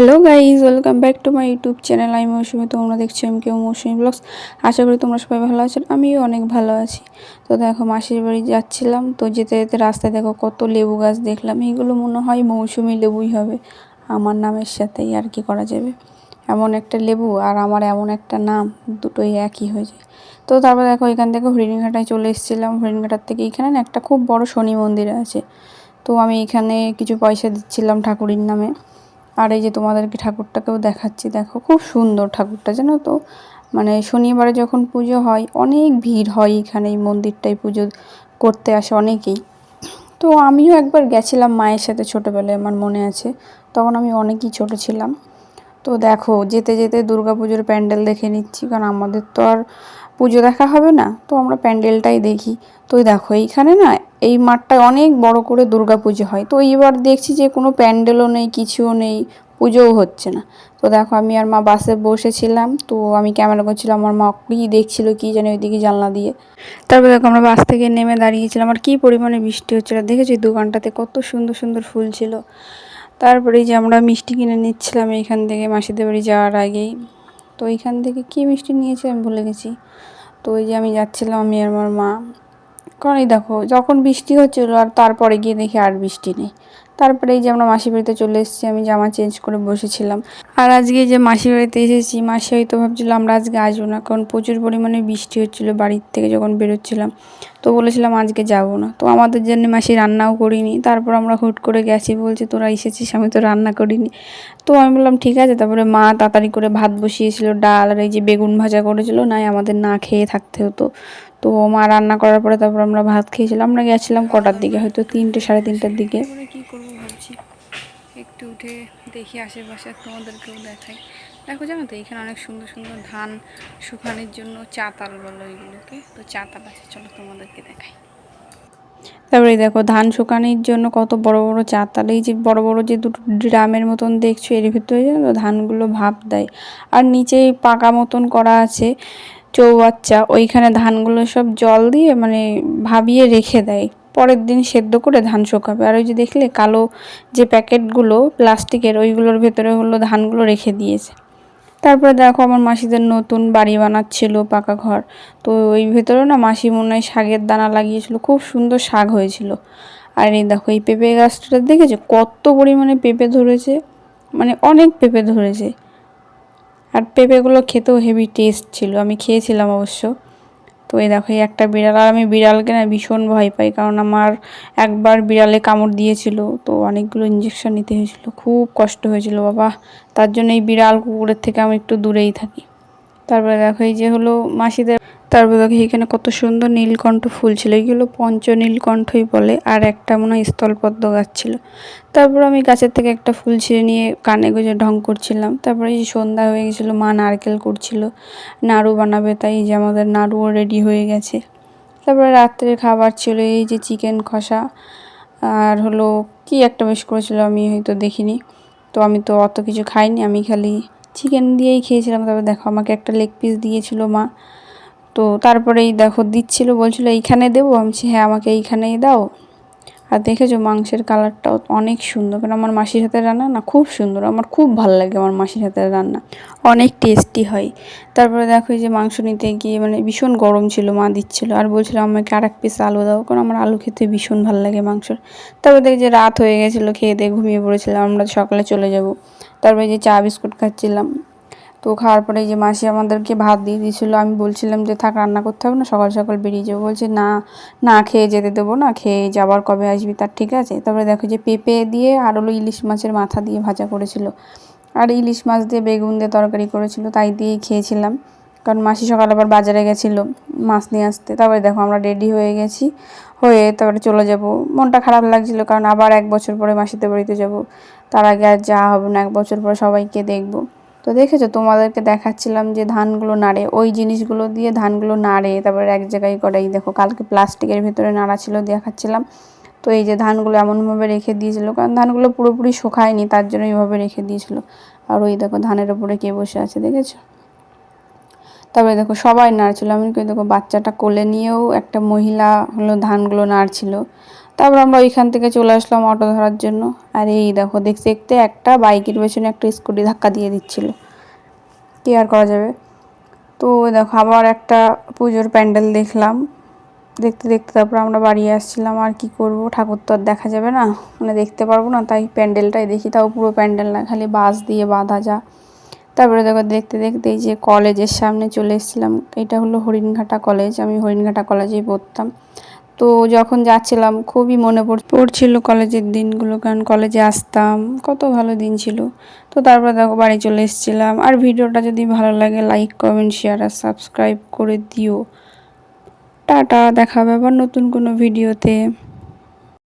Hello guys welcome back to my YouTube channel আমি মৌসুমি তোমরা দেখছ এম কেউ মৌসুমি ব্লগস আশা করি তোমরা সবাই ভালো আছো, আমিও অনেক ভালো আছি। তো দেখো, মাসির বাড়ি যাচ্ছিলাম। তো যেতে যেতে রাস্তায় দেখো, কত লেবু গাছ দেখলাম। এইগুলো মনে হয় মৌসুমি লেবুই হবে। আমার নামের সাথেই আর কি করা যাবে। এমন একটা লেবু আর আমার এমন একটা নাম, দুটোই একই হয়ে যায়। তো তারপর দেখো, এখান থেকে হরিণঘাটায় চলে এসেছিলাম। হরিণঘাটার থেকে এখানে একটা খুব বড় শনি মন্দির আছে। তো আমি এখানে কিছু পয়সা দিচ্ছিলাম ঠাকুরের নামে। আর এই যে তোমাদেরকে ঠাকুরটাকেও দেখাচ্ছি, দেখো খুব সুন্দর ঠাকুরটা, জানো তো? মানে শনিবারে যখন পুজো হয়, অনেক ভিড় হয় এখানে, এই মন্দিরটায় পুজো করতে আসে অনেকেই। তো আমিও একবার গেছিলাম মায়ের সাথে ছোটোবেলায়, আমার মনে আছে। তখন আমি অনেকই ছোট ছিলাম। তো দেখো, যেতে যেতে দুর্গা পুজোর প্যান্ডেল দেখে নিচ্ছি, কারণ আমাদের তো আর পুজো দেখা হবে না? তো আমরা প্যান্ডেলটাই দেখি। তো দেখো, এইখানে না এই মাঠটায় অনেক বড় করে দুর্গা পুজো হয়। তো এইবার দেখছি যে কোনো প্যান্ডেলও নেই, কিছুও নেই, পুজোও হচ্ছে না। তো দেখো, আমি আর মা বাসে বসেছিলাম। তো আমি ক্যামেরা করছিলাম, আমার মা কি দেখছিল, কি জানি ওইদিকে জানলা দিয়ে। তারপর দেখো, আমরা বাস থেকে নেমে দাঁড়িয়েছিলাম। আর কি পরিমাণে বৃষ্টি হচ্ছিল। দেখেছি দোকানটাতে কত সুন্দর সুন্দর ফুল ছিল। তারপরে যে আমরা মিষ্টি কিনে নিচ্ছিলাম এইখান থেকে মাসিদের বাড়ি যাওয়ার আগেই। তো এইখান থেকে কী মিষ্টি নিয়েছি আমি ভুলে গেছি। তো ওই যে আমি যাচ্ছিলাম আমি আর আমার মা। কারণ এই দেখো, যখন বৃষ্টি হচ্ছিল আর তারপরে গিয়ে দেখি আর বৃষ্টি নেই। তারপরে এই যে আমরা মাসি বাড়িতে চলে এসেছি, আমি জামা চেঞ্জ করে বসেছিলাম। আর আজকে যে মাসি বাড়িতে এসেছি, মাসি হয়তো ভাবছিলো আমরা আজকে আসব না, কারণ প্রচুর পরিমাণে বৃষ্টি হচ্ছিল বাড়ির থেকে যখন বেরোচ্ছিলাম। তো বলেছিলাম আজকে যাব না। তো আমাদের জন্য মাসি রান্নাও করিনি। তারপর আমরা হুট করে গেছি, বলছে, তোরা এসেছিস, আমি তো রান্না করিনি। তো আমি বললাম, ঠিক আছে। তারপরে মা তাড়াতাড়ি করে ভাত বসিয়েছিল, ডাল আর এই যে বেগুন ভাজা করেছিল, নাই আমাদের না খেয়ে থাকতে হতো। তো মা রান্না করার পরে তারপর আমরা ভাত খেয়েছিলাম। আমরা গেছিলাম কটার দিকে হয়তো তিনটে সাড়ে তিনটার দিকে। কী করব ভাবছি? একটু উঠে দেখি আশেপাশে তোমাদেরকেও দেখাই। দেখো জানো তো এখানে অনেক সুন্দর সুন্দর ধান শুকানোর জন্য চাতাল বলো এগুলোকে তো চাতাল আছে চলো তোমাদেরকে দেখাই। তারপরে দেখো ধান শুকানোর জন্য কত বড় বড় চাতাল। এই যে বড় বড় যে দুটো ড্রামের মতন দেখছ এর ভিতরে জানো ধানগুলো ভাপ দেয়। আর নিচেই পাকা মতন করা আছে। চৌবাচ্চা, ওইখানে ধানগুলো সব জল দিয়ে মানে ভাবিয়ে রেখে দেয়। পরের দিন সেদ্ধ করে ধান শুকাবে। আর ওই যে দেখলে কালো যে প্যাকেটগুলো প্লাস্টিকের, ওইগুলোর ভেতরে হলো ধানগুলো রেখে দিয়েছে। তারপরে দেখো আমার মাসিদের নতুন বাড়ি বানাচ্ছিল পাকা ঘর। তো ওই ভেতরেও না মাসি মনে হয় শাকের দানা লাগিয়েছিল। খুব সুন্দর শাক হয়েছিল। আর এই দেখো, এই পেঁপে গাছটা দেখেছ কত পরিমাণে পেঁপে ধরেছে মানে অনেক পেঁপে ধরেছে। আর পেঁপেগুলো খেতেও হেভি টেস্ট ছিল, আমি খেয়েছিলাম অবশ্য। তো এই দেখো, এই একটা বিড়াল, আর আমি বিড়ালকে না ভীষণ ভয় পাই, কারণ আমার একবার বিড়ালে কামড় দিয়েছিল, তো অনেকগুলো ইঞ্জেকশন নিতে হয়েছিল, খুব কষ্ট হয়েছিল, বাবা। তার জন্য এই বিড়াল কুকুরের থেকে আমি একটু দূরেই থাকি। তারপরে দেখো, এই যে হলো মাসিদের তারপর দেখো এখানে কত সুন্দর নীলকণ্ঠ ফুল ছিল এইগুলো পঞ্চ নীলকণ্ঠই বলে, আর একটা মনে হয় স্থলপদ্ম গাছ ছিল। তারপর আমি গাছের থেকে একটা ফুল ছিঁড়ে নিয়ে কানে গুঁজে ঢং করছিলাম। তারপরে এই সন্ধ্যা হয়ে গেছিল, মা নারকেল করছিল। নাড়ু বানাবে, তাই যে আমাদের নাড়ুও রেডি হয়ে গেছে। তারপরে রাত্রে খাবার ছিল এই যে চিকেন কষা, আর হলো কি একটা বেশ করেছিল আমি হয়তো দেখিনি। তো আমি তো অত কিছু খাইনি, আমি খালি চিকেন দিয়েই খেয়েছিলাম। তারপর দেখো আমাকে একটা লেগ পিস দিয়েছিল মা। তো তারপরেই দেখো দিচ্ছিল, বলছিল, এইখানে দেবো? আমি হ্যাঁ আমাকে এইখানেই দাও। আর দেখেছ মাংসের কালারটাও অনেক সুন্দর, কারণ আমার মাসির হাতের রান্না না খুব সুন্দর, আমার খুব ভালো লাগে আমার মাসির হাতের রান্না, অনেক টেস্টি হয়। তারপরে দেখো যে মাংস নিতে গিয়ে মানে ভীষণ গরম ছিল, মা দিচ্ছিল, আর বলছিল, আমাকে আর এক পিস আলু দাও। কারণ আমার আলু খেতে ভীষণ ভালো লাগে মাংসর। তারপরে দেখি যে রাত হয়ে গেছিল, খেয়ে দিয়ে ঘুমিয়ে পড়েছিলাম, আমরা সকালে চলে যাব। তারপরে যে চা বিস্কুট খাচ্ছিলাম। তো খাওয়ার পরে যে মাসি আমাদেরকে ভাত দিয়ে দিয়েছিলো, আমি বলছিলাম যে, থাক, রান্না করতে হবে না, সকাল সকাল বেরিয়ে যাব। বলছে, না না খেয়ে যেতে দেবো না, খেয়ে যাবার কবে আসবি তার ঠিক আছে? তারপরে দেখো যে পেঁপে দিয়ে আর হলো ইলিশ মাছের মাথা দিয়ে ভাজা করেছিল। আর ইলিশ মাছ দিয়ে বেগুন দিয়ে তরকারি করেছিল, তাই দিয়েই খেয়েছিলাম। কারণ মাসি সকাল আবার বাজারে গেছিল মাছ নিয়ে আসতে। তারপরে দেখো আমরা রেডি হয়ে গেছি, হয়ে তারপরে চলে যাব। মনটা খারাপ লাগছিল, কারণ আবার এক বছর পরে মাসিতে বাড়িতে যাব। তার আগে আর যাওয়া হবে না, এক বছর পরে সবাইকে দেখব। তো দেখেছ, তোমাদেরকে দেখাচ্ছিলাম যে ধানগুলো নাড়ে, ওই জিনিসগুলো দিয়ে ধানগুলো নাড়ে, তারপরে এক জায়গায় করে দেখো, কালকে প্লাস্টিকের ভিতরে নাড়া ছিল দেখাচ্ছিলাম। তো এই যে ধানগুলো এমনভাবে রেখে দিয়েছিল, কারণ ধানগুলো পুরোপুরি শুকায়নি, তার জন্য এইভাবে রেখে দিয়েছিল। আর ওই দেখো ধানের ওপরে কে বসে আছে, দেখেছ? তারপরে দেখো সবাই নাড়ছিল আমি দেখো বাচ্চাটা কোলে নিয়েও একটা মহিলা হলো ধানগুলো নাড়ছিল। তারপর আমরা ওইখান থেকে চলে আসলাম অটো ধরার জন্য। আর এই দেখো, দেখতে দেখতে একটা বাইকের পেছনে একটা স্কুটি ধাক্কা দিয়ে দিচ্ছিল। কি আর করা যাবে? তো দেখো, আবার একটা পুজোর প্যান্ডেল দেখলাম। দেখতে দেখতে তারপর আমরা বাড়ি আসছিলাম, আর কি করব? ঠাকুর তো আর দেখা যাবে না। মানে দেখতে পারব না, তাই প্যান্ডেলটাই দেখি। তাও পুরো প্যান্ডেল না, খালি বাঁশ দিয়ে বাঁধা যা। তারপরে দেখো, দেখতে দেখতে এই যে কলেজের সামনে চলে এসেছিলাম। এটা হলো হরিণঘাটা কলেজ। আমি হরিণঘাটা কলেজেই পড়তাম। তো যখন যাচ্ছিলাম খুবই মনে পড়, পড়ছিল কলেজের দিনগুলো, কারণ কলেজে আসতাম। কত ভালো দিন ছিল। তো তারপর দেখো বাড়ি চলে এসেছিলাম। আর ভিডিওটা যদি ভালো লাগে লাইক কমেন্ট শেয়ার আর সাবস্ক্রাইব করে দিও। টাটা দেখাবে আবার নতুন কোনো ভিডিওতে